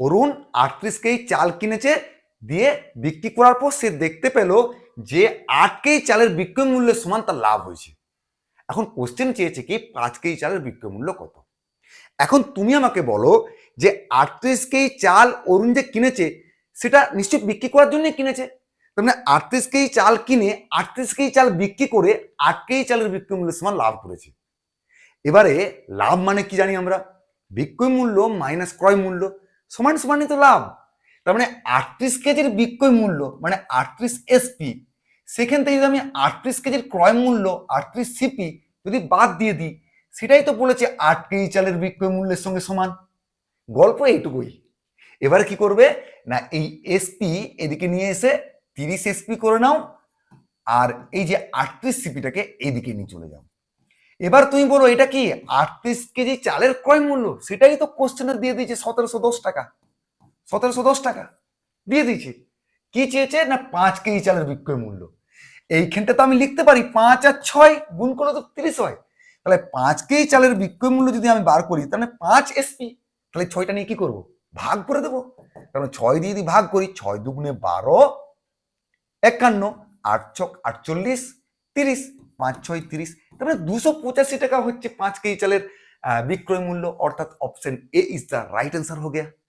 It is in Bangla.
অরুণ আটত্রিশ কেজি চাল কিনেছে দিয়ে বিক্রি করার পর সে দেখতে পেল যে আট কেজি চালের বিক্রয় মূল্যের সমান তার লাভ হয়েছে। এখন কোশ্চেন চেয়েছে কি পাঁচ কেজি চালের বিক্রয় মূল্য কত? এখন তুমি আমাকে বলো যে আটত্রিশ কেজি চাল অরুণ যে কিনেছে, সেটা নিশ্চয়ই বিক্রি করার জন্যই কিনেছে? তার মানে আটত্রিশ কেজি চাল কিনে আটত্রিশ কেজি চাল বিক্রি করে আট কেজি চালের বিক্রয় মূল্যের সমান লাভ করেছে। এবারে লাভ মানে কি জানি আমরা? বিক্রয় মূল্য মাইনাস ক্রয় মূল্য। সমান সমানই তো লাভ। তার মানে আটত্রিশ কেজির বিক্রয় মূল্য মানে আটত্রিশ এসপি সেখান থেকে যদি আমি আটত্রিশ কেজির ক্রয় মূল্য, আটত্রিশ সিপি যদি বাদ দিয়ে দিই, সেটাই তো বলেছে আট কেজি চালের বিক্রয় মূল্যের সঙ্গে সমান। গল্প এইটুকুই। এবারে কি করবে? না, এই এসপি এদিকে নিয়ে এসে তিরিশ এসপি করে নাও, আর এই যে আটত্রিশ সিপিটাকে এদিকে নিয়ে চলে যাও। এবার তুমি বলো, এটা কি আটত্রিশ কেজি চালের ক্রয় মূল্য? সেটাই তো কোশ্চেনে দিয়ে দিয়েছে, সতেরোশো দশ টাকা। সতেরোশো দশ টাকা দিয়ে দিয়েছে। কি চেয়েছে না পাঁচ কেজি চালের বিক্রয় মূল্য? এইখানটা তো আমি লিখতে পারি, পাঁচ আর ছয় গুণ করলে তো তিরিশ হয়। তাহলে পাঁচ কেজি চালের বিক্রয় মূল্য যদি আমি বার করি, তাহলে পাঁচ এসপি তাহলে ছয়টা নিয়ে কি করব? ভাগ করে দেবো। কারণ ছয় দিয়ে যদি ভাগ করি, ছয় দুগুণে বারো, একান্ন, আট ছক আটচল্লিশ, তিরিশ, পাঁচ ছয় তিরিশ তারপরে দুশো পঁচাশি টাকা হচ্ছে পাঁচ কেজি চালের বিক্রয় মূল্য, অর্থাৎ option A is the right answer হয়ে গিয়া।